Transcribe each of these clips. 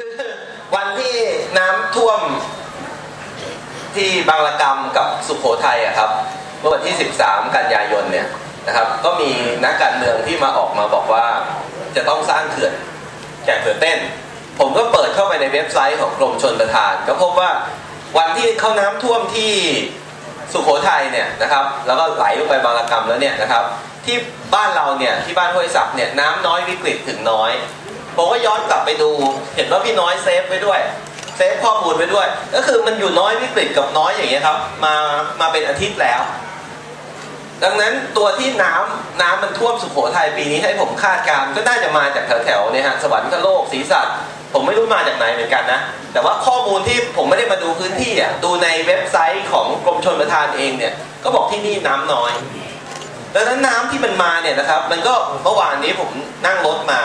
คือวันที่น้ำท่วมที่บางระกำกับสุขโขทัยอะครับเมื่อวันที่ 13 กันยายนเนี่ยนะครับ ก็มีนักการเมืองที่มาออกมาบอกว่าจะต้องสร้างเขื่อนแก่เขื่อนเต้น ผมก็เปิดเข้าไปในเว็บไซต์ของกรมชนประทาน ก็พบว่าวันที่เขาน้ำท่วมที่สุขโขทัยเนี่ยนะครับ แล้วก็ไหลลงไปบางระกำแล้วเนี่ยนะครับ ที่บ้านเราเนี่ยที่บ้านห้วยศักด์เนี่ยน้ำน้อยวิกฤตถึงน้อย ผมก็ย้อนกลับไปดู เห็นว่าพี่น้อยเซฟไว้ด้วยเซฟข้อมูลไว้ด้วย ก็คือมันอยู่น้อยวิกฤตกับน้อยอย่างเงี้ยครับ มามาเป็นอาทิตย์แล้ว ดังนั้นตัวที่น้ำน้ำมันท่วมสุโขทัยปีนี้ให้ผมคาดการณ์ก็น่าจะมาจากแถวๆเนี่ยฮะสวรรคโลกศรีสัตว์ผมไม่รู้มาจากไหนเหมือนกันนะ แต่ว่าข้อมูลที่ผมไม่ได้มาดูพื้นที่อะดูในเว็บไซต์ของกรมชลประทานเองเนี่ยก็บอกที่นี่น้ำน้อยดังนั้นน้ำที่มันมาเนี่ยนะครับ มันก็เมื่อวานนี้ผมนั่งรถมา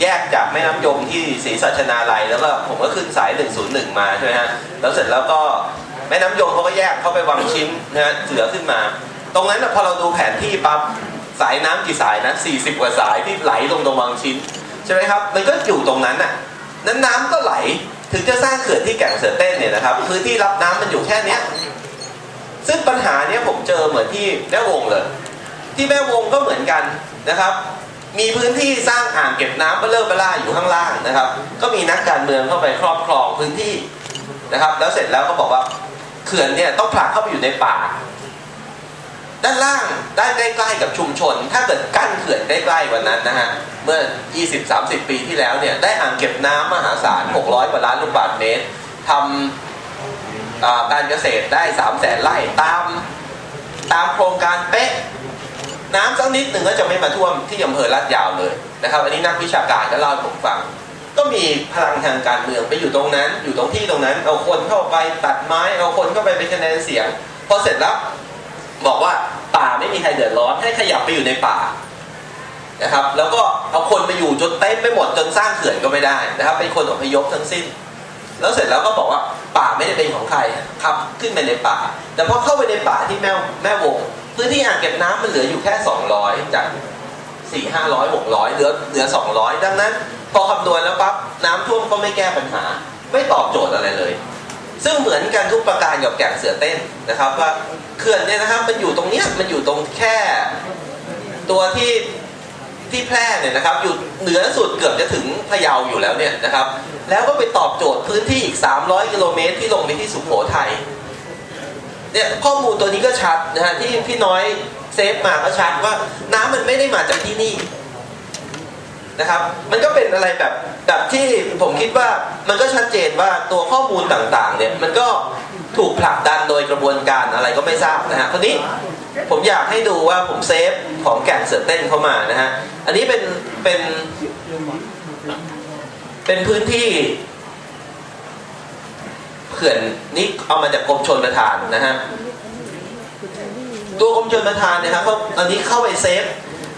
แยกจากแม่น้ำยมที่ศรีสัชนาลัย แล้วก็ผมก็ขึ้นสาย 101 มาใช่ไหมฮะแล้วเสร็จแล้วก็แม่น้ำยมเขาก็แยกเข้าไปวังชิ้นนะฮะเสือขึ้นมา ตรงนั้นนะพอเราดูแผนที่ปั๊บสายน้ำกี่สายนะ 40 กว่าสายที่ไหลลงตรงวังชิ้นใช่ไหมครับมันก็อยู่ตรงนั้นน่ะนั้นน้ำก็ไหลถึงจะสร้างเขื่อนที่แก่งเสือเต้นเนี่ยนะครับพื้นที่รับน้ำมันอยู่แค่เนี้ยซึ่งปัญหาเนี้ยผมเจอเหมือนที่แม่วงเลย ที่แม่วงก็เหมือนกันนะครับ มีพื้นที่สร้างอ่างเก็บน้ำเบลเลอร์เบล่าอยู่ข้างล่างนะครับ ก็มีนักการเมืองเข้าไปครอบครองพื้นที่นะครับ แล้วเสร็จแล้วก็บอกว่าเขื่อนเนี่ยต้องผลักเข้าไปอยู่ในป่า ด้านล่างด้านใกล้ๆกับชุมชน ถ้าเกิดกั้นเขื่อนใกล้ๆกว่านั้นนะฮะเมื่อ 20-30 ปีที่แล้วเนี่ยได้อ่างเก็บน้ำมหาศาล 600 กว่าล้านลูกบาศก์เมตรทำการเกษตรได้ 3 0 0แสนไร่ตามตามโครงการเป๊ะ น้ำสักนิดหนึ่งก็จะไม่มาท่วมที่อำเภอลาดยาวเลยนะครับ อันนี้นักวิชาการก็เล่าให้ผมฟัง ก็มีพลังทางการเมืองไปอยู่ตรงนั้น อยู่ตรงที่ตรงนั้น เอาคนเข้าไปตัดไม้ เอาคนเข้าไปเป็นคะแนนเสียง พอเสร็จแล้วบอกว่าป่าไม่มีใครเดือดร้อนให้ขยับไปอยู่ในป่านะครับ แล้วก็เอาคนไปอยู่จนเต็มไปหมดจนสร้างเขื่อนก็ไม่ได้นะครับ เป็นคนอพยพทั้งสิ้น แล้วเสร็จแล้วก็บอกว่าป่าไม่ได้เป็นของใครครับขึ้นไปในป่า แต่พอเข้าไปในป่าที่แม่แม่วง พื้นที่อ่างเก็บน้ำมันเหลืออยู่แค่ 200 จาก4 500 600 เหลือเหลือ 200 ดังนั้น พอคำนวณแล้วปั๊บน้ำท่วมก็ไม่แก้ปัญหา ไม่ตอบโจทย์อะไรเลย ซึ่งเหมือนกันทุกประการกับแก่งเสือเต้นนะครับ ว่าเขื่อนเนี่ยนะครับมันอยู่ตรงเนี้ยมันอยู่ตรงแค่ตัวที่ที่แพร่เนี่ยนะครับ อยู่เหนือสุดเกือบจะถึงพะเยาอยู่แล้วเนี่ยนะครับ แล้วก็ไปตอบโจทย์พื้นที่อีก 300 กิโลเมตรที่ลงไปที่สุโขทัย เนี่ยข้อมูลตัวนี้ก็ชัดนะฮะที่พี่น้อยเซฟมาก็ชัดว่าน้ำมันไม่ได้มาจากที่นี่นะครับ มันก็เป็นอะไรแบบแบบที่ผมคิดว่ามันก็ชัดเจนว่าตัวข้อมูลต่างๆ เนี่ยมันก็ถูกผลักดันโดยกระบวนการอะไรก็ไม่ทราบนะฮะคนนี้ผมอยากให้ดูว่าผมเซฟของแก่งเสือเต้นเข้ามานะฮะ อันนี้เป็นเป็นเป็นพื้นที่ เขื่อนนี่เอามาจากกรมชนประทานนะฮะตัวกรมชนประทานเนะครับเขาอันนี้เข้าไปเซฟ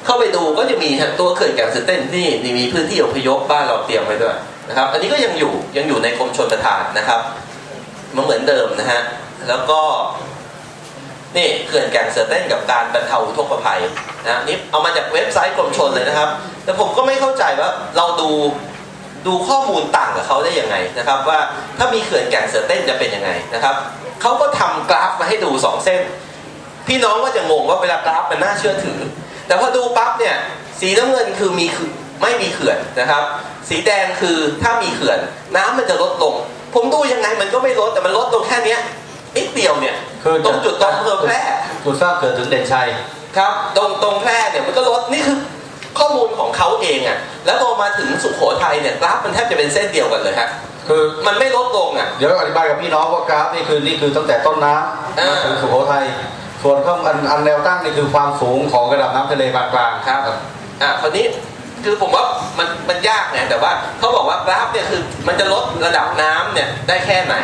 เข้าไปดูก็จะมีฮะตัวเขื่อนแก่งเสือเต้นนี่นี่มีพื้นที่อพยพบ้านเราเตรียมไว้ด้วยนะครับ อันนี้ก็ยังอยู่ยังอยู่ในกรมชนประทานนะครับมันเหมือนเดิมนะฮะแล้วก็นี่เขื่อนแก่งเสือเต้นกับการบรรเทาอุทกภัยนะนี่เอามาจากเว็บไซต์กรมชนเลยนะครับ แต่ผมก็ไม่เข้าใจว่าเราดู ดูข้อมูลต่างกับเขาได้ยังไงนะครับ ว่าถ้ามีเขื่อนแก่งเสือเต้นจะเป็นยังไงนะครับเขาก็ทำกราฟมาให้ดูสองเส้น พี่น้องก็จะงงว่าเวลากราฟมันน่าเชื่อถือ แต่พอดูปั๊บเนี่ยสีน้ำเงินคือมีคือไม่มีเขื่อนนะครับ สีแดงคือถ้ามีเขื่อน น้ำมันจะลดลง ผมดูยังไงมันก็ไม่ลดแต่มันลดตรงแค่เนี้ยนิดเดียวเนี่ยคือตรงจุดตรงอำเภอแพร่จุดสร้างเกิดถึงเด่นชัยครับ ตรงตรงแพร่เนี่ยมันก็ลดนี่คือ ข้อมูลของเขาเองอะ่ะแล้วพอมาถึงสุโขทัยเนี่ยกราฟมันแทบจะเป็นเส้นเดียวกันเลยฮะคือมันไม่ลดลงอะเดี๋ยวอธิบายกับพี่น้องว่ากราฟนี่คือนี่คือตั้งแต่ต้นน้อ่าำมาถึงสุโขทัยส่วนข้างอันอันแนวตั้งนี่คือความสูงของระดับน้ำทะเลปานกลางครับอะคราวนี้คือผมว่ามันมันยากไงแต่ว่าเขาบอกว่ากราฟเนี่ยคือมันจะลดระดับน้ำเนี่ยได้แค่ไหน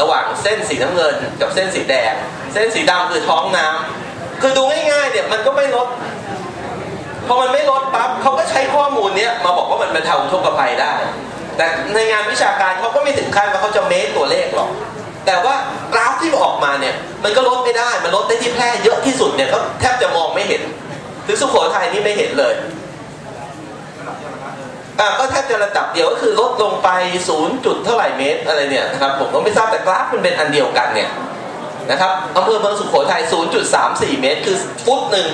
ระหว่างเส้นสีน้ำเงินกับเส้นสีแดง เส้นสีดำคือท้องน้ำคือดูง่ายๆเนี่ยมันก็ไม่ลด พอมันไม่ลดปั๊บเขาก็ใช้ข้อมูลเนี้ยมาบอกว่ามันบรรเทาอุทกภัยได้ แต่ในงานวิชาการเขาก็ไม่ถึงขั้นว่าเขาจะเมคตัวเลขหรอก แต่ว่ากราฟที่ออกมาเนี่ยมันก็ลดไม่ได้ มันลดได้ที่แพร่เยอะที่สุดเนี่ยก็แทบจะมองไม่เห็นหรือสุโขทัยนี่ไม่เห็นเลยอะก็แทบจะระดับเดียวก็คือลดลงไป0จุดเท่าไหร่เมตรอะไรเนี่ยนะครับผมก็ไม่ทราบแต่กราฟมันเป็นอันเดียวกันเนี่ยนะครับอำเภอเมืองสุโขทัย 0.34 เมตร คือฟุตหนึ่ง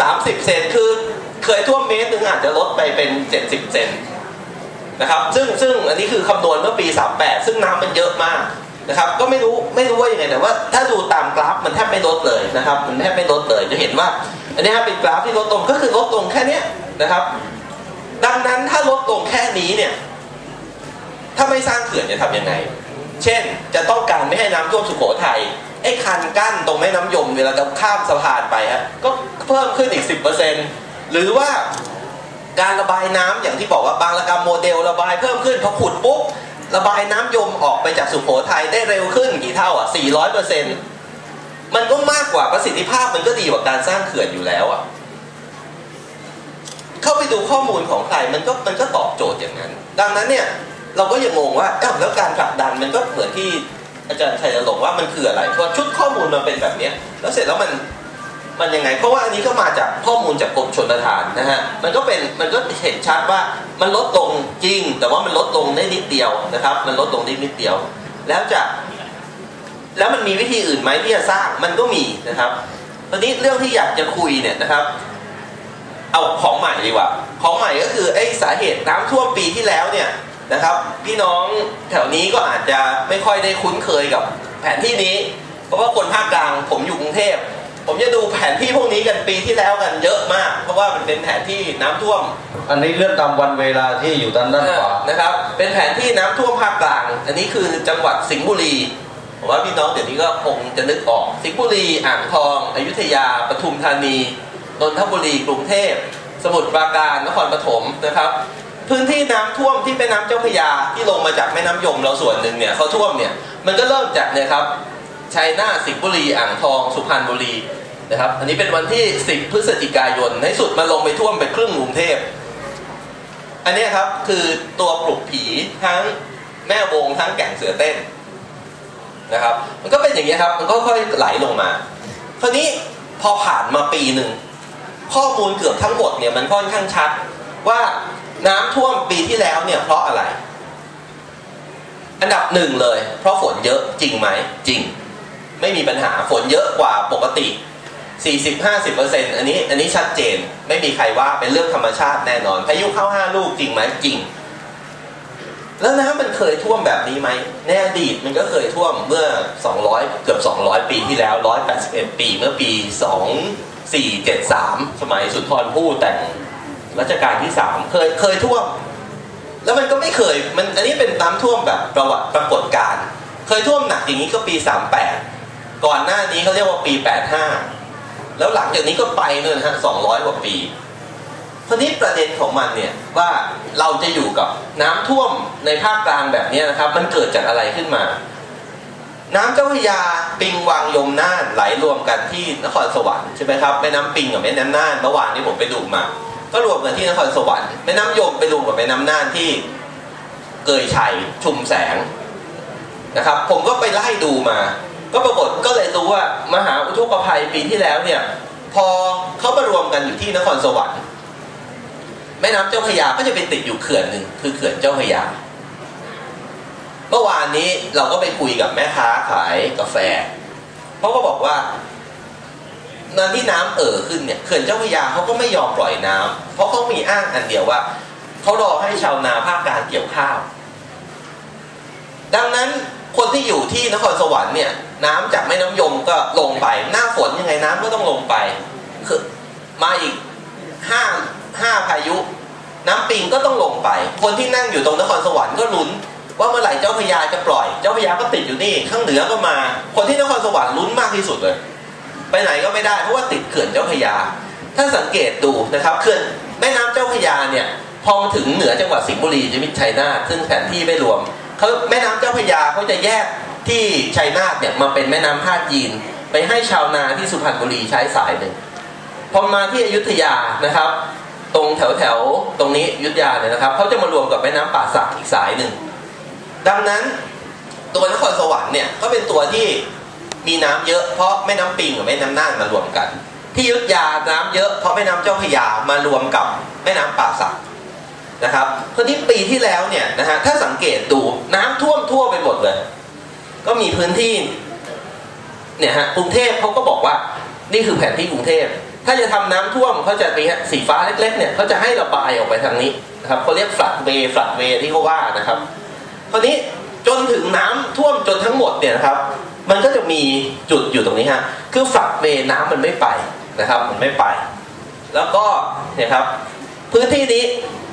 30 เซนคือเคยท่วมเมตรหนึ่งอาจจะลดไปเป็น 70 เซนนะครับซึ่งซึ่งอันนี้คือคำนวณเมื่อปี 38 ซึ่งน้ำมันเยอะมากนะครับก็ไม่รู้ไม่รู้ว่ายังไงแต่ว่าถ้าดูตามกราฟมันแทบไม่ลดเลยนะครับ มันแทบไม่ลดเลยจะเห็นว่า อันนี้เป็นกราฟที่ลดลงก็คือลดลงแค่เนี้ยนะครับ ดังนั้นถ้าลดลงแค่นี้เนี่ย ถ้าไม่สร้างเขื่อนจะทำยังไง เช่นจะต้องการไม่ให้น้ำท่วมสุโขทัย ไอ้คันกั้นตรงแม่น้ำยมเวลาจะข้ามสะพานไปฮะก็เพิ่มขึ้นอีก 10%หรือว่าการระบายน้ำอย่างที่บอกว่าบางระกรรมโมเดลระบายเพิ่มขึ้นพอขุดปุ๊บระบายน้ำยมออกไปจากสุโขทัยได้เร็วขึ้นกี่เท่าอะ 400%มันก็มากกว่าประสิทธิภาพมันก็ดีกว่าการสร้างเขื่อนอยู่แล้วอะ เข้าไปดูข้อมูลของใครมันก็มันก็ตอบโจทย์อย่างนั้น ดังนั้นเนี่ยเราก็ยังงงว่าอ้าวแล้วการผลักดันมันก็เหมือนที่ อาจารย์ชัยหลงว่ามันคืออะไรเพราะชุดข้อมูลมันเป็นแบบเนี้ยแล้วเสร็จแล้วมันมันยังไง เพราะว่าอันนี้ก็มาจากข้อมูลจากกรมชนประทานนะฮะมันก็เป็นมันก็เห็นชัดว่ามันลดลงจริง แต่ว่ามันลดลงได้นิดเดียวนะครับ มันลดลงได้นิดเดียว แล้วจะแล้วมันมีวิธีอื่นไหมที่จะสร้างมันก็มีนะครับตอนนี้เรื่องที่อยากจะคุยเนี่ยนะครับ เอาของใหม่ดีกว่า ของใหม่ก็คือไอ้สาเหตุน้ำท่วมปีที่แล้วเนี่ย นะครับ พี่น้องแถวนี้ก็อาจจะไม่ค่อยได้คุ้นเคยกับแผนที่นี้ เพราะว่าคนภาคกลางผมอยู่กรุงเทพผมจะดูแผนที่พวกนี้กันปีที่แล้วกันเยอะมาก เพราะว่ามันเป็นแผนที่น้ำท่วม อันนี้เลื่อนตามวันเวลาที่อยู่ด้านด้านขวานะครับ เป็นแผนที่น้ำท่วมภาคกลาง อันนี้คือจังหวัดสิงห์บุรีผมว่าพี่น้องเดี๋ยวนี้ก็คงจะนึกออก สิงห์บุรีอ่างทอง อยุธยาปทุมธานีนนทบุรีกรุงเทพสมุทรปราการนครปฐมนะครับ พื้นที่น้ำท่วมที่แม่น้ำเจ้าพระยาที่ลงมาจากแม่น้ำยมเราส่วนหนึ่งเนี่ยเขาท่วมเนี่ยมันก็เริ่มจากเนี่ยครับชัยนาทสิงห์บุรีอ่างทองสุพรรณบุรีนะครับ อันนี้เป็นวันที่ 10 พฤศจิกายนในสุดมาลงไปท่วมไปครึ่งกรุงเทพอันนี้ครับคือตัวปลุกผีทั้งแม่วงทั้งแก่งเสือเต้นนะครับ มันก็เป็นอย่างนี้ครับมันก็ค่อยไหลลงมาคราวนี้พอผ่านมาปีหนึ่งข้อมูลเกือบทั้งหมดเนี่ยมันค่อนข้างชัดว่า น้ำท่วมปีที่แล้วเนี่ยเพราะอะไร อันดับหนึ่งเลย เพราะฝนเยอะจริงไหมจริง ไม่มีปัญหาฝนเยอะกว่าปกติ 40-50%อันนี้อันนี้ชัดเจนไม่มีใครว่าเป็นเรื่องธรรมชาติแน่นอนพายุเข้าห้าลูกจริงไหมจริง แล้วน้ำมันเคยท่วมแบบนี้ไหมในอดีตมันก็เคยท่วมเมื่อ 200 เกือบ 200 ปีที่แล้ว 181 ปีเมื่อปี 2473 สมัยสุนทรภู่แต่ง รัชกาลที่3เคยเคยท่วม แล้วมันก็ไม่เคยมันอันนี้เป็นน้ำท่วมแบบประวัติปรากฏการเคยท่วมหนักอย่างนี้ก็ปี 38 ก่อนหน้านี้เขาเรียกว่าปี 85 แล้วหลังจากนี้ก็ไปเลยนะฮะ200 กว่าปีคราวนี้ประเด็นของมันเนี่ยว่าเราจะอยู่กับน้ำท่วมในภาคกลางแบบนี้นะครับ มันเกิดจากอะไรขึ้นมา น้ำเจ้าพระยาปิงวังยมน่านไหลรวมกันที่นครสวรรค์ใช่ไหมครับแม่น้ำปิงกับแม่น้ำน่านเมื่อวานนี้ผมไปดูมา ก็รวมกันที่นครสวรรค์แม่น้ำยมไปรวมกับแม่น้ำน่านที่เกยชัยชุมแสงนะครับ ผมก็ไปไล่ดูมา ก็ปรากฏก็เลยรู้ว่ามหาอุทกภัยปีที่แล้วเนี่ย พอเขามารวมกันอยู่ที่นครสวรรค์แม่น้ำเจ้าพระยาก็จะไปติดอยู่เขื่อนหนึ่งคือเขื่อนเจ้าพระยา เมื่อวานนี้เราก็ไปคุยกับแม่ค้าขายกาแฟเขาก็บอกว่า นันที่น้ำเอ่อขึ้นเนี่ยเขื่อนเจ้าพระยาเขาก็ไม่ยอมปล่อยน้ำเพราะเขามีอ้างอันเดียวว่าเขารอให้ชาวนาภาคกลางเกี่ยวข้าว ดังนั้นคนที่อยู่ที่นครสวรรค์เนี่ย น้ำจากแม่น้ำยมก็ลงไป หน้าฝนยังไงน้ำก็ต้องลงไปคือมาอีกห้าห้าพายุ น้ำปิงก็ต้องลงไป คนที่นั่งอยู่ตรงนครสวรรค์ก็ลุ้นว่าเมื่อไหร่เจ้าพระยาจะปล่อย เจ้าพระยาก็ติดอยู่นี่ ข้างเหนือก็มา คนที่นครสวรรค์ลุ้นมากที่สุดเลย ไปไหนก็ไม่ได้เพราะว่าติดเขื่อนเจ้าพยา ถ้าสังเกตดูนะครับเขื่อนแม่น้ำเจ้าพยาเนี่ยพอมาถึงเหนือจังหวัดสิงห์บุรีจะมีชัยนาทซึ่งแผนที่ไม่รวมเขาแม่น้ำเจ้าพยาเขาจะแยกที่ชัยนาทเนี่ยมาเป็นแม่น้ำท่าจีน ไปให้ชาวนาที่สุพรรณบุรีใช้สายหนึ่งพอมาที่อยุธยานะครับ ตรงแถวแถวๆตรงนี้อยุธยาเนี่ยนะครับเขาจะมารวมกับแม่น้ำป่าสักอีกสายหนึ่งดังนั้นตัวนครสวรรค์เนี่ยก็เป็นตัวที่ มีน้ำเยอะเพราะแม่น้ำปิงกับแม่น้ำน่านมารวมกัน ที่ยุธยาน้ำเยอะเพราะแม่น้ำเจ้าพระยามารวมกับแม่น้ำป่าสักนะครับคราวนี้ปีที่แล้วเนี่ยนะฮะถ้าสังเกตดูน้ำท่วมทั่วไปหมดเลย ก็มีพื้นที่เนี่ยฮะกรุงเทพเขาก็บอกว่านี่คือแผนที่กรุงเทพถ้าจะทำน้ำท่วมเขาจะมีสีฟ้าเล็กๆเนี่ยเขาจะให้ระบายออกไปทางนี้นะครับเขาเรียกฟลัดเวย์ฟลัดเวที่เขาว่านะครับคราวนี้จนถึงน้ำท่วมจนทั้งหมดเนี่ยนะครับ มันก็จะมีจุดอยู่ตรงนี้ฮะคือฝักเวน้ำมันไม่ไปนะครับ มันไม่ไป แล้วก็เนี่ยครับ พื้นที่นี้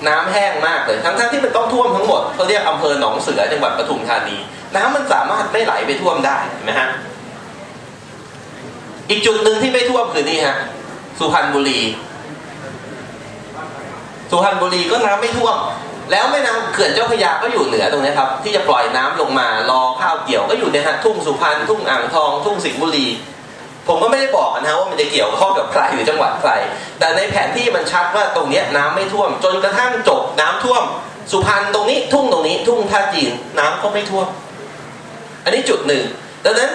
น้ำแห้งมากเลยทั้งๆทที่มันต้องท่วมทั้งหมดเขาเรียกอำเภอหนองเสือจังหวัดปทุมธานี น้ำมันสามารถไม่ไหลไปท่วมได้เห็นไหมฮะอีกจุดหนึ่งที่ไม่ท่วมคือนี่ฮะสุพรรณบุรี สุพรรณบุรีก็น้ำไม่ท่วม แล้วแม่น้ำเขื่อนเจ้าพระยาก็อยู่เหนือตรงนี้ครับที่จะปล่อยน้ำลงมารอข้าวเกี่ยวก็อยู่เนี่ยฮะทุ่งสุพรรณทุ่งอ่างทอง ทุ่งสิงห์บุรีผมก็ไม่ได้บอกนะว่ามันจะเกี่ยวข้องกับใครหรือจังหวัดใคร แต่ในแผนที่มันชัดว่าตรงนี้น้ำไม่ท่วม จนกระทั่งจบน้ำท่วม สุพรรณตรงนี้ทุ่งตรงนี้ ทุ่งท่าจีนน้ำก็ไม่ท่วม อันนี้จุดหนึ่งดังนั้น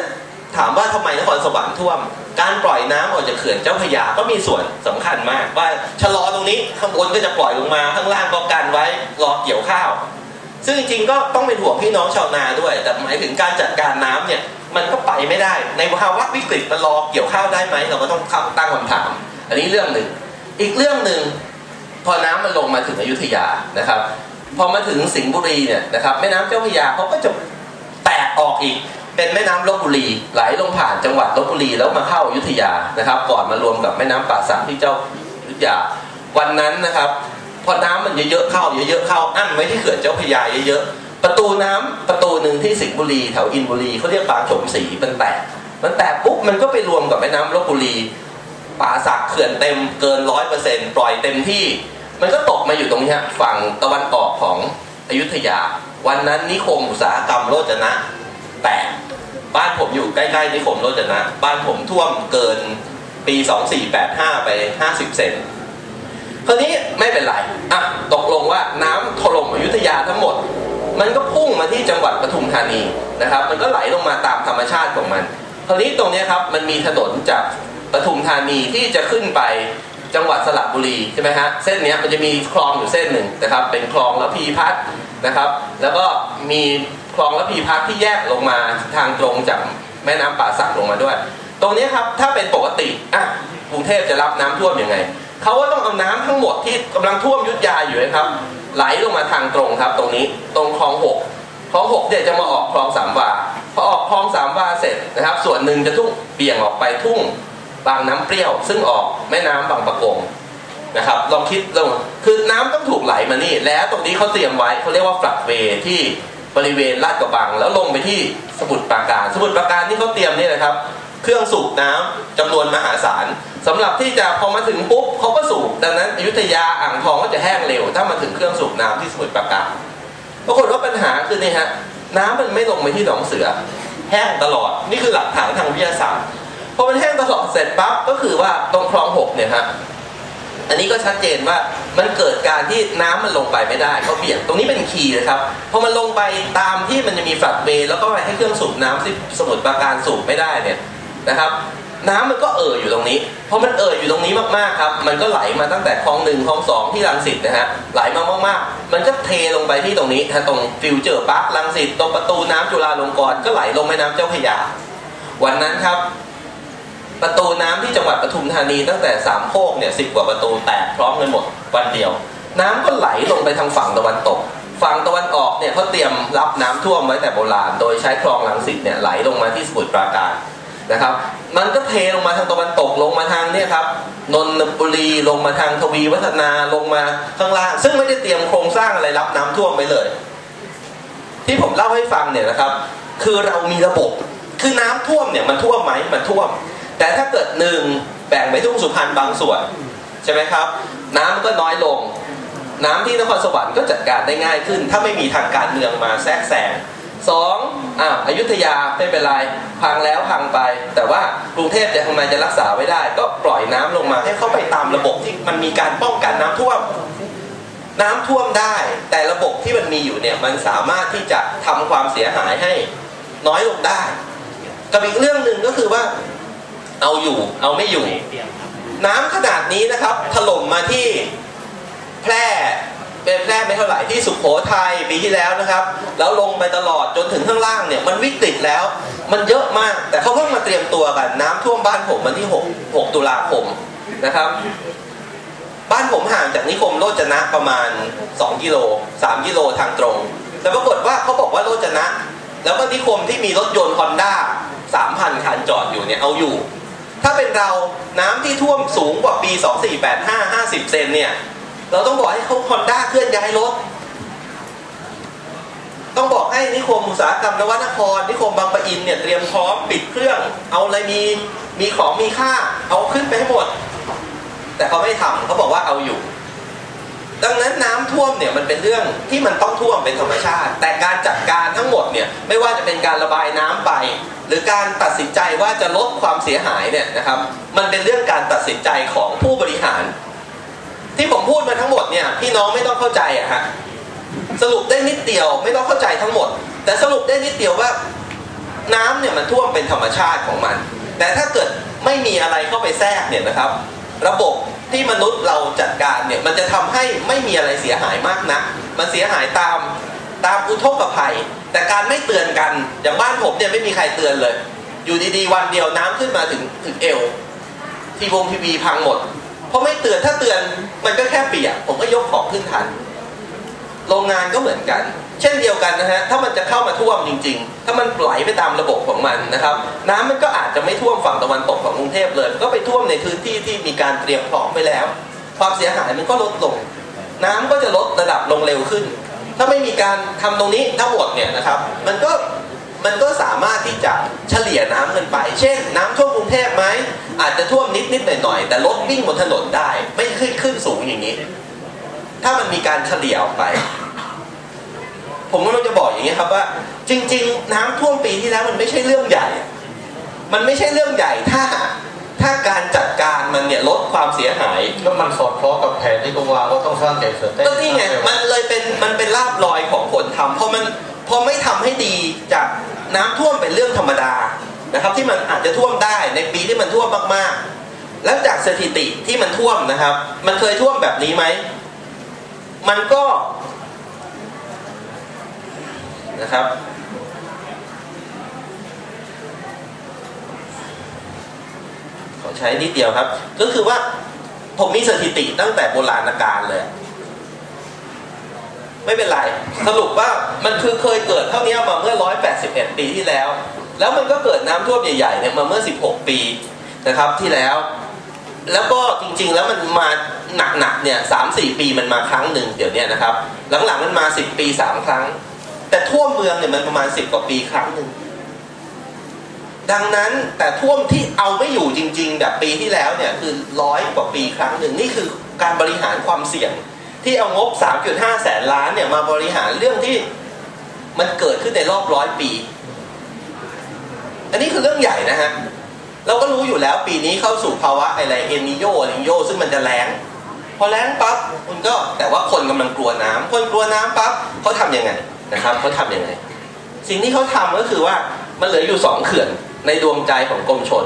ถามว่าทำไมนครสวรรค์ท่วม การปล่อยน้ำออกจากเขื่อนเจ้าพระยาก็มีส่วนสำคัญมาก ว่าชะลอตรงนี้ข้างบนก็จะปล่อยลงมาข้างล่างก็กันไว้รอเกี่ยวข้าว ซึ่งจริงๆก็ต้องเป็นห่วงพี่น้องชาวนาด้วย แต่หมายถึงการจัดการน้ำเนี่ยมันก็ไปไม่ได้ ในภาวะวิกฤตมันรอเกี่ยวข้าวได้ไหมเราก็ต้องตั้งคำถาม อันนี้เรื่องหนึ่ง อีกเรื่องหนึ่งพอน้ำมันลงมาถึงอยุธยานะครับ พอมาถึงสิงห์บุรีเนี่ยนะครับแม่น้ำเจ้าพระยาเขาก็จะแตกออกอีก เป็นแม่น้ำลบบุรีไหลลงผ่านจังหวัดลบบุรีแล้วมาเข้าอยุธยานะครับ ก่อนมารวมกับแม่น้ำป่าสักที่เจ้าอยุธยา วันนั้นนะครับพอน้ำมันเยอะๆเข้าเยอะๆเข้าอั้นไว้ที่เขื่อนเจ้าพยาเยอะๆประตูน้ำประตูหนึ่งที่สิงห์บุรีแถวอินบุรีเขาเรียกปางโฉมศรีมันแตกมันแตกปุ๊บมันก็ไปรวมกับแม่น้ำลบบุรี ป่าสักเขื่อนเต็มเกินร้อยเปอร์เซ็นต์ปล่อยเต็มที่ มันก็ตกมาอยู่ตรงนี้ฝั่งตะวันออกของอยุธยา วันนั้นนิคมอุตสาหกรรมโรจนะ แตกบ้านผมอยู่ใกล้ๆนิคมโรจนะ บ้านผมท่วมเกินปี 2485 ไป 50 เซนคราวนี้ไม่เป็นไรอะตกลงว่าน้ำถล่มอยุธยาทั้งหมด มันก็พุ่งมาที่จังหวัดปทุมธานีนะครับ มันก็ไหลลงมาตามธรรมชาติของมันคราวนี้ตรงเนี้ยครับมันมีถนนจากปทุมธานีที่จะขึ้นไปจังหวัดสระบุรีใช่ไหมฮะเส้นเนี้ยมันจะมีคลองอยู่เส้นหนึ่งนะครับ เป็นคลองระพีพัฒนะครับ แล้วก็มี คลองระพีพัฒน์ที่แยกลงมาทางตรงจากแม่น้ำป่าสักลงมาด้วย ตรงนี้ครับถ้าเป็นปกติอะกรุงเทพจะรับน้ำท่วมยังไงเขาก็ต้องเอาน้ำทั้งหมดที่กำลังท่วมยุทธยาอยู่นะครับ ไหลลงมาทางตรงครับ ตรงนี้ตรงคลองหกคลองหกเนี่ยจะมาออกคลองสามวาพอออกคลองสามวาเสร็จนะครับ ส่วนหนึ่งจะทุ่งเบี่ยงออกไปทุ่งบางน้ำเปรี้ยว ซึ่งออกแม่น้ำบางปะกงนะครับลองคิดลองคือน้ำต้องถูกไหลมานี่ แล้วตรงนี้เขาเตรียมไว้เขาเรียกว่าฟลัดเวที่ บริเวณลาดกระบัง แล้วลงไปที่สมุทรปราการ สมุทรปราการที่เขาเตรียมนี่นะครับ เครื่องสูบน้ำจำนวนมหาศาลสำหรับที่จะพอมาถึงปุ๊บเขาก็สูบดังนั้นอยุธยาอ่างทองก็จะแห้งเร็ว ถ้ามาถึงเครื่องสูบน้ำที่สมุทรปราการปรากฏว่าปัญหาคือนี่ฮะน้ำมันไม่ลงไปที่หนองเสือ แห้งตลอดนี่คือหลักฐานทางวิทยาศาสตร์พอมันแห้งตลอดเสร็จปั๊บก็คือว่าตรงคลองหกเนี่ยฮะ อันนี้ก็ชัดเจนว่ามันเกิดการที่น้ำมันลงไปไม่ได้เขาเบี่ยงตรงนี้เป็นคีย์นะครับพอมันลงไปตามที่มันจะมีฝัดเวย์แล้วก็ให้เครื่องสูบน้ำที่สมุทรปราการสูบไม่ได้เนี่ยนะครับ น้ำมันก็เอ่ออยู่ตรงนี้พอมันเอ่ออยู่ตรงนี้มากๆครับ มันก็ไหลมาตั้งแต่คลองหนึ่งคลองสองที่รังสิตนะฮะไหลมามากๆ มันก็เทลงไปที่ตรงนี้ฮะตรงฟิวเจอร์พาร์ครังสิตตรงประตูน้ำจุฬาลงกรณ์ก็ไหลลงแม่น้ำเจ้าพระยาวันนั้นครับ ประตูน้ำที่จังหวัดปทุมธานีตั้งแต่สามโคกเนี่ยสิบกว่าประตูแตกพร้อมกันหมดวันเดียว น้ำก็ไหลลงไปทางฝั่งตะวันตก ฝั่งตะวันออกเนี่ยเขาเตรียมรับน้ำท่วมไว้แต่โบราณ โดยใช้คลองลังสิตเนี่ยไหลลงมาที่สมุทรปราการนะครับ มันก็เทลงมาทางตะวันตกลงมาทางเนี่ยครับนนทบุรีลงมาทางทวีวัฒนาลงมาข้างล่าง ซึ่งไม่ได้เตรียมโครงสร้างอะไรรับน้ำท่วมไปเลย ที่ผมเล่าให้ฟังเนี่ยนะครับ คือเรามีระบบคือน้ำท่วมเนี่ยมันท่วมไหมมันท่วม แต่ถ้าเกิดหนึ่งแบ่งไปทุ่งสุพรรณบางส่วนใช่ไหมครับ น้ำก็น้อยลง น้ำที่นครสวรรค์ก็จัดการได้ง่ายขึ้น ถ้าไม่มีทางการเมืองมาแทรกแซงสองอ่าอยุธยาไม่เป็นไรพังแล้วพังไป แต่ว่ากรุงเทพจะทำไมจะรักษาไว้ได้ ก็ปล่อยน้ำลงมาให้เข้าไปตามระบบที่มันมีการป้องกันน้ำท่วม น้ำท่วมได้ แต่ระบบที่มันมีอยู่เนี่ยมันสามารถที่จะทำความเสียหายให้น้อยลงได้ กับอีกเรื่องหนึ่งก็คือว่า เอาอยู่ เอาไม่อยู่ น้ำขนาดนี้นะครับถล่มมาที่แพร่เป็นแรกไม่เท่าไหร่ที่สุขโขทัยปีที่แล้วนะครับ แล้วลงไปตลอดจนถึงข้างล่างเนี่ย มันวิกฤตแล้ว มันเยอะมาก แต่เขาเพิ่งมาเตรียมตัวกันน้ำท่วมบ้านผมวันที่6 6ตุลาคมนะครับ บ้านผมห่างจากนิคมโรจนะประมาณ 2 กิโล 3 กิโลทางตรง แต่ปรากฏว่าเขาบอกว่าโรจนะ แล้วก็นิคมที่มีรถยนต์ฮอนด้า3,000คันจอดอยู่เนี่ยเอาอยู่ ถ้าเป็นเราน้ำที่ท่วมสูงกว่าปี 2485 50 เซนเนี่ย เราต้องบอกให้เขาฮอนด้าเคลื่อนย้ายรถ ต้องบอกให้นิคมอุตสาหกรรมนวนคร นิคมบางปะอินเนี่ยเตรียมพร้อมปิดเครื่อง เอาอะไรมีมีของมีค่า เอาขึ้นไปให้หมด แต่เขาไม่ทำเขาบอกว่าเอาอยู่ ดังนั้นน้ำท่วมเนี่ยมันเป็นเรื่องที่มันต้องท่วมเป็นธรรมชาติ แต่การจัดการทั้งหมดเนี่ยไม่ว่าจะเป็นการระบายน้ำไป หรือการตัดสินใจว่าจะลดความเสียหายเนี่ยนะครับ มันเป็นเรื่องการตัดสินใจของผู้บริหาร ที่ผมพูดมาทั้งหมดเนี่ยพี่น้องไม่ต้องเข้าใจอะฮะสรุปได้นิดเดียวไม่ต้องเข้าใจทั้งหมด แต่สรุปได้นิดเดียวว่าน้ำเนี่ยมันท่วมเป็นธรรมชาติของมัน แต่ถ้าเกิดไม่มีอะไรเข้าไปแทรกเนี่ยนะครับ ระบบที่มนุษย์เราจัดการเนี่ยมันจะทำให้ไม่มีอะไรเสียหายมากนะมันเสียหายตามตามอุทกภัย แต่การไม่เตือนกันอย่างบ้านผมเนี่ยไม่มีใครเตือนเลย อยู่ดีๆวันเดียวน้ำขึ้นมาถึงถึงเอว ทีวงทีวีพังหมด เพราะไม่เตือนถ้าเตือนมันก็แค่เปียกผมก็ยกของขึ้นทัน โรงงานก็เหมือนกัน เช่นเดียวกันนะฮะถ้ามันจะเข้ามาท่วมจริง ๆ ถ้ามันไหลไปตามระบบของมันนะครับ น้ำมันก็อาจจะไม่ท่วมฝั่งตะวันตกของกรุงเทพเลย ก็ไปท่วมในพื้นที่ที่มีการเตรียมพร้อมไปแล้ว ความเสียหายมันก็ลดลง น้ำก็จะลดระดับลงเร็วขึ้น ถ้าไม่มีการทำตรงนี้ทั้งหมดเนี่ยนะครับ มันก็มันก็สามารถที่จะเฉลี่ยน้ำกันไป เช่น น้ำท่วมกรุงเทพไหมอาจจะท่วมนิดนิดหน่อยหน่อยแต่รถวิ่งบนถนนได้ ไม่ขึ้นขึ้นสูงอย่างนี้ ถ้ามันมีการเฉลี่ยออกไป ผมก็จะบอกอย่างนี้ครับว่า จริง ๆ น้ำท่วมปีที่แล้วมันไม่ใช่เรื่องใหญ่ มันไม่ใช่เรื่องใหญ่ถ้า ถ้าการจัดการมันเนี่ยลดความเสียหายแล้วมันสอดคล้องกับแผนที่เขาวางว่าต้องสร้างใหญ่เสริมเต้นก็นี่ไงมันเลยเป็นมันเป็นลาบลอยของคนทำเพราะมันพอไม่ทำให้ดีจากน้ำท่วมเป็นเรื่องธรรมดานะครับ ที่มันอาจจะท่วมได้ในปีที่มันท่วมมากๆ แล้วจากสถิติที่มันท่วมนะครับ มันเคยท่วมแบบนี้ไหมมันก็นะครับ ขอใช้นิดเดียวครับ ก็คือว่าผมมีสถิติตั้งแต่โบราณกาลเลย ไม่เป็นไร สรุปว่ามันคือเคยเกิดเท่านี้มาเมื่อ 181 ปีที่แล้ว แล้วมันก็เกิดน้ำท่วมใหญ่ๆเนี่ยมาเมื่อ 16 ปีนะครับที่แล้ว แล้วก็จริงๆแล้วมันมาหนักๆเนี่ยสามสี่ปีมันมาครั้งหนึ่งเดี๋ยวนี้นะครับ หลังๆมันมา 10 ปีสามครั้ง แต่ท่วมเมืองเนี่ยมันประมาณ 10 กว่าปีครั้งหนึ่ง ดังนั้นแต่ท่วมที่เอาไม่อยู่จริง ๆ แบบปีที่แล้วเนี่ยคือร้อยกว่าปีครั้งหนึ่งนี่คือการบริหารความเสี่ยง ที่เอางบ 3.5 แสนล้านเนี่ยมาบริหารเรื่องที่มันเกิดขึ้นในรอบร้อยปี อันนี้คือเรื่องใหญ่นะฮะเราก็รู้อยู่แล้วปีนี้เข้าสู่ภาวะอะไรเอนิโยเอนิโยซึ่งมันจะแรงพอแรงปั๊บคุณก็แต่ว่าคนกำลังกลัวน้ำคนกลัวน้ำปั๊บเขาทำยังไงนะครับเขาทำยังไง สิ่งที่เขาทำก็คือว่ามันเหลืออยู่สองเขื่อน ในดวงใจของกรมชน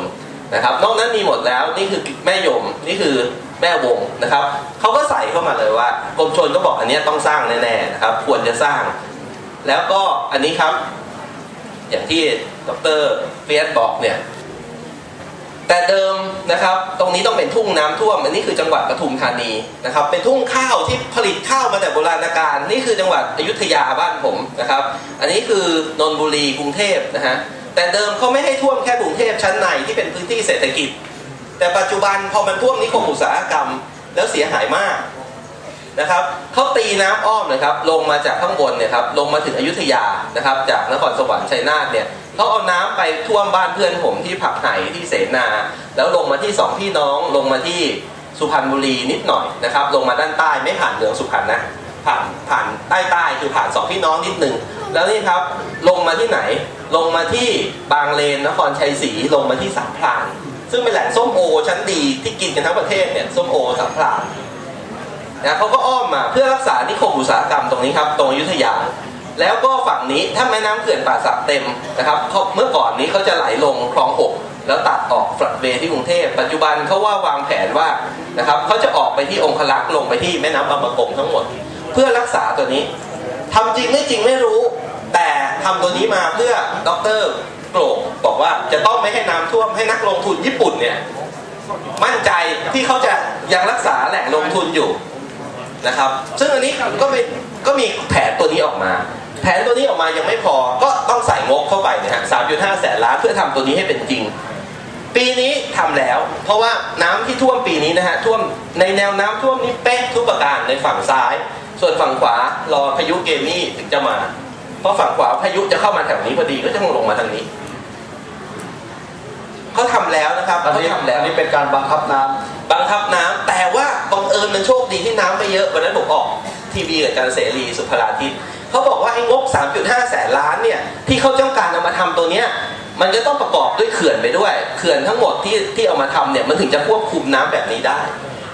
นะครับ นอกนั้นมีหมดแล้วนี่คือแม่ยมนี่คือแม่วงนะครับเขาก็ใส่เข้ามาเลยว่ากรมชนก็บอกอันนี้ต้องสร้างแน่ๆนะครับ ควรจะสร้าง แล้วก็อันนี้ครับ อย่างที่ดรเฟียสบอกเนี่ยแต่เดิมนะครับ ตรงนี้ต้องเป็นทุ่งน้ำท่วมอันนี้คือจังหวัดปทุมธานีนะครับ เป็นทุ่งข้าวที่ผลิตข้าวมาแต่โบราณกาลนี่คือจังหวัดอยุธยาบ้านผมนะครับ อันนี้คือนนทบุรีกรุงเทพนะฮะ แต่เดิมเขาไม่ให้ท่วมแค่กรุงเทพชั้นในที่เป็นพื้นที่เศรษฐกิจ แต่ปัจจุบันพอมันท่วมนิคมอุตสาหกรรมแล้วเสียหายมากนะครับเขาตีน้ำอ้อมเลยครับ ลงมาจากข้างบนเนี่ยครับลงมาถึงอยุธยานะครับ จากนครสวรรค์ชัยนาทเนี่ยเขาเอาน้ำไปท่วมบ้านเพื่อนผมที่ผักไห่ที่เสนา แล้วลงมาที่สองพี่น้องลงมาที่สุพรรณบุรีนิดหน่อยนะครับ ลงมาด้านใต้ไม่ผ่านเมืองสุพรรณนะผ่านผ่านใต้ใต้คือผ่านสองพี่น้องนิดหนึ่ง แล้วนี่ครับลงมาที่ไหน ลงมาที่บางเลนนครชัยศรีลงมาที่สามพรานซึ่งเป็นแหล่งส้มโอชั้นดีที่กินกันทั้งประเทศเนี่ยส้มโอสามพรานนะเขาก็อ้อมมาเพื่อรักษานิคมอุตสาหกรรมตรงนี้ครับตรงอยุธยา แล้วก็ฝั่งนี้ถ้าแม่น้ำเขื่อนป่าสักเต็มนะครับเมื่อก่อนนี้เขาจะไหลลงคลองหกแล้วตัดออกฟลัดเวย์ที่กรุงเทพปัจจุบันเขาว่าวางแผนว่านะครับเขาจะออกไปที่องคลักษ์ลงไปที่แม่น้ำบางประกงทั้งหมด เพื่อรักษาตัวนี้ทำจริงไม่จริงไม่รู้ ทำตัวนี้มาเพื่อดอกเตอรโกรกบอกว่าจะต้องไม่ให้น้ำท่วมให้นักลงทุนญี่ปุ่นเนี่ยมั่นใจที่เขาจะยังรักษาแหล่งลงทุนอยู่นะครับ ซึ่งอันนี้ก็มีก็มีแผนตัวนี้ออกมา แผนตัวนี้ออกมายังไม่พอก็ต้องใส่งบเข้าไปนะฮะ3.5แสนล้านเพื่อทำตัวนี้ให้เป็นจริง ปีนี้ทำแล้ว เพราะว่าน้ำที่ท่วมปีนี้นะฮะท่วมในแนวน้ำท่วมนี้เป๊ะทุกประการในฝั่งซ้าย ส่วนฝั่งขวารอพายุเกมี่ถึงจะมา เพราะฝั่งขวาพายุจะเข้ามาแถวนี้พอดีก็จะลงมาทางนี้เขาทำแล้วนะครับอันเขานี้ทำแล้วอันนี้เป็นการบังคับน้ำบังคับน้ำแต่ว่าบังเอิญมันโชคดีที่น้ำไม่เยอะวันนั้นผมออกทีวีกับอาจารย์เสรีสุภราทิตเขาบอกว่าไอ้งบ 3.5 แสนล้านเนี่ยที่เขาต้องการเอามาทำตัวเนี้ยมันจะต้องประกอบด้วยเขื่อนไปด้วย เขื่อนทั้งหมดที่ที่เอามาทำเนี่ยมันถึงจะควบคุมน้ำแบบนี้ได้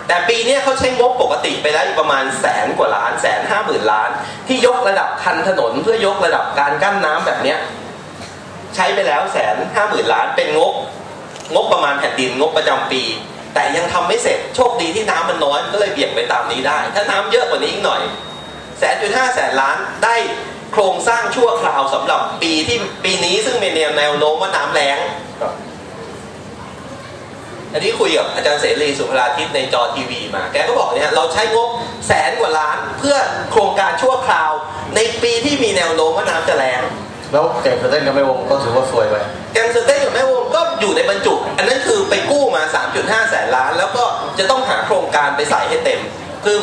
แต่ปีนี้เขาใช้งบปกติไปแล้วประมาณแสนกว่าล้านแสนห้าหมื่นล้าน ที่ยกระดับคันถนนเพื่อยกระดับการกั้นน้ำแบบเนี้ยใช้ไปแล้วแสนห้าหมื่นล้านเป็นงบ งบประมาณแผ่นดินงบประจำปี แต่ยังทำไม่เสร็จโชคดีที่น้ำมันน้อยก็เลยเบี่ยงไปตามนี้ได้ ถ้าน้ำเยอะกว่านี้อีกหน่อยแสนจุดห้าแสนล้านได้โครงสร้างชั่วคราวสำหรับปีที่ปีนี้ซึ่งมีแนวแนวโน้มว่าน้ำแรงครับ อันนี้คุยกับอาจารย์เสรีสุภราทิตในจอทีวีมา แกก็บอกเนี่ยเราใช้งบแสนกว่าล้านเพื่อโครงการชั่วคราว ในปีที่มีแนวโน้มว่าน้ำจะแรงแล้วเก่งกระเต้นกับไม่วงก็ถือว่าซวยไปแกมสเต้กับแม่วงก็อยู่ในบรรจุ อันนั้นคือไปกู้มา 3.5 แสนล้าน แล้วก็จะต้องหาโครงการไปใส่ให้เต็ม คือ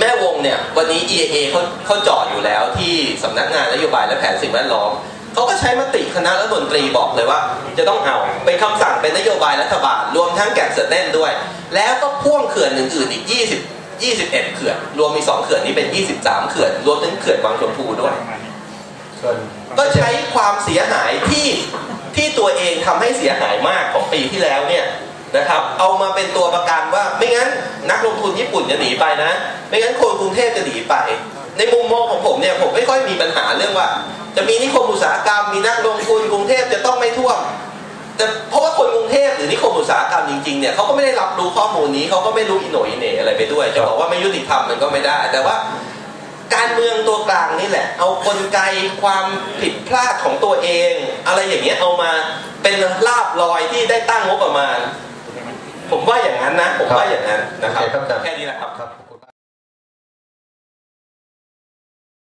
แม่วงเนี่ยวันนี้ EAA เขาเขาเจอดอยู่แล้วที่สำนักงานนโยบายและแผนสิ่งแวดล้อม เขาก็ใช้มติคณะรัฐมนตรีบอกเลยว่า จะต้องเอาเป็นคำสั่งเป็นนโยบายรัฐบาล รวมทั้งแก่งเสือเต้นด้วย แล้วก็พ่วงเขื่อนอื่นๆอีก 20 21 เขื่อน รวมมี 2 เขื่อนนี้เป็น 23 เขื่อน รวมถึงเขื่อนบางชมพูด้วย ก็ใช้ความเสียหายที่ที่ตัวเองทำให้เสียหายมากของปีที่แล้วเนี่ยนะครับ เอามาเป็นตัวประกันว่า ไม่งั้นนักลงทุนญี่ปุ่นจะหนีไปนะ ไม่งั้นคนกรุงเทพจะหนีไป ในมุมมองของผมเนี่ยผมไม่ค่อยมีปัญหาเรื่องว่า จะมีนิคมอุตสาหกรรมมีนักลงทุนกรุงเทพจะต้องไม่ท่วมแต่เพราะว่าคนกรุงเทพหรือนิคมอุตสาหกรรมจริงๆเนี่ยเขาก็ไม่ได้รับรู้ข้อมูลนี้เขาก็ไม่รู้อิโหนอิเหน่อะไรไปด้วย จะบอกว่าไม่ยุติธรรมมันก็ไม่ได้ แต่ว่าการเมืองตัวกลางนี่แหละ เอากลไกความผิดพลาดของตัวเอง อะไรอย่างเงี้ยเอามาเป็นลาบลอยที่ได้ตั้งงบประมาณ ผมว่าอย่างนั้นนะ ผมว่าอย่างนั้นนะครับโอเคครับอาจารย์แค่นี้แหละครับครับ